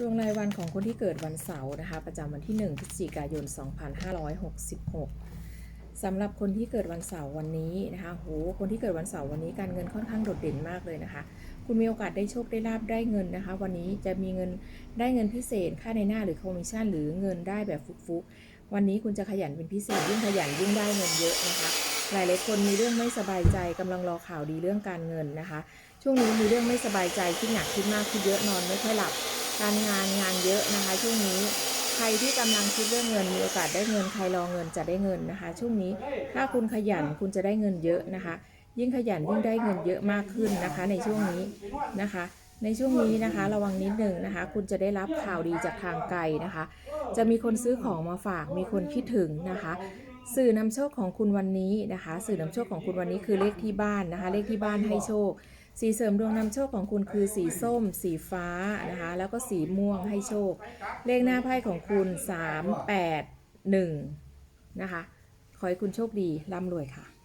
ดวงรายวันของคนที่เกิดวันเสาร์นะคะ ประจำวันที่ 1 พฤศจิกายน 2566สำหรับคนที่เกิดวันเสาร์วันนี้นะคะโหคนที่เกิดวันเสาร์วันนี้การเงินค่อนข้างโดดเด่นมากเลยนะคะ คุณมีโอกาสได้โชคได้ลาบได้เงินนะคะ วันนี้จะมีเงินได้เงินพิเศษ ค่าในหน้าหรือคอมมิชชั่น หรือเงินได้แบบฟุกๆวันนี้คุณจะขยันเป็นพิเศษยิ่งขยันยิ่งได้เงินเยอะนะคะหลายๆคนมีเรื่องไม่สบายใจกำลังรอข่าวดีเรื่องการเงินนะคะ ช่วงนี้มีเรื่องไม่สบายใจคิดหนักคิดมากคิดเยอะนอนไม่ค่อยหลับ การงานงานเยอะนะคะ ช่วงนี้ใครที่กำลังคิดเรื่องเงินมีโอกาสได้เงินใครรอเงินจะได้เงินนะคะ ช่วงนี้ถ้าคุณขยันคุณจะได้เงินเยอะนะคะ ยิ่งขยันยิ่งได้เงินเยอะมากขึ้นนะคะ ในช่วงนี้นะคะในช่วงนี้นะคะระวังนิดหนึ่งนะคะ คุณจะได้รับข่าวดีจากทางไกลนะคะ จะมีคนซื้อของมาฝาก มีคนคิดถึงนะคะ สื่อนำโชคของคุณวันนี้นะคะ สื่อนำโชคของคุณวันนี้คือเลขที่บ้านนะคะ เลขที่บ้านให้โชค สีเสริมดวงนำโชคของคุณคือสีส้ม สีฟ้านะคะ แล้วก็สีม่วงให้โชค เลขหน้าไพ่ของคุณ 3 8 1 นะคะ ขอให้คุณโชคดีร่ำรวยค่ะ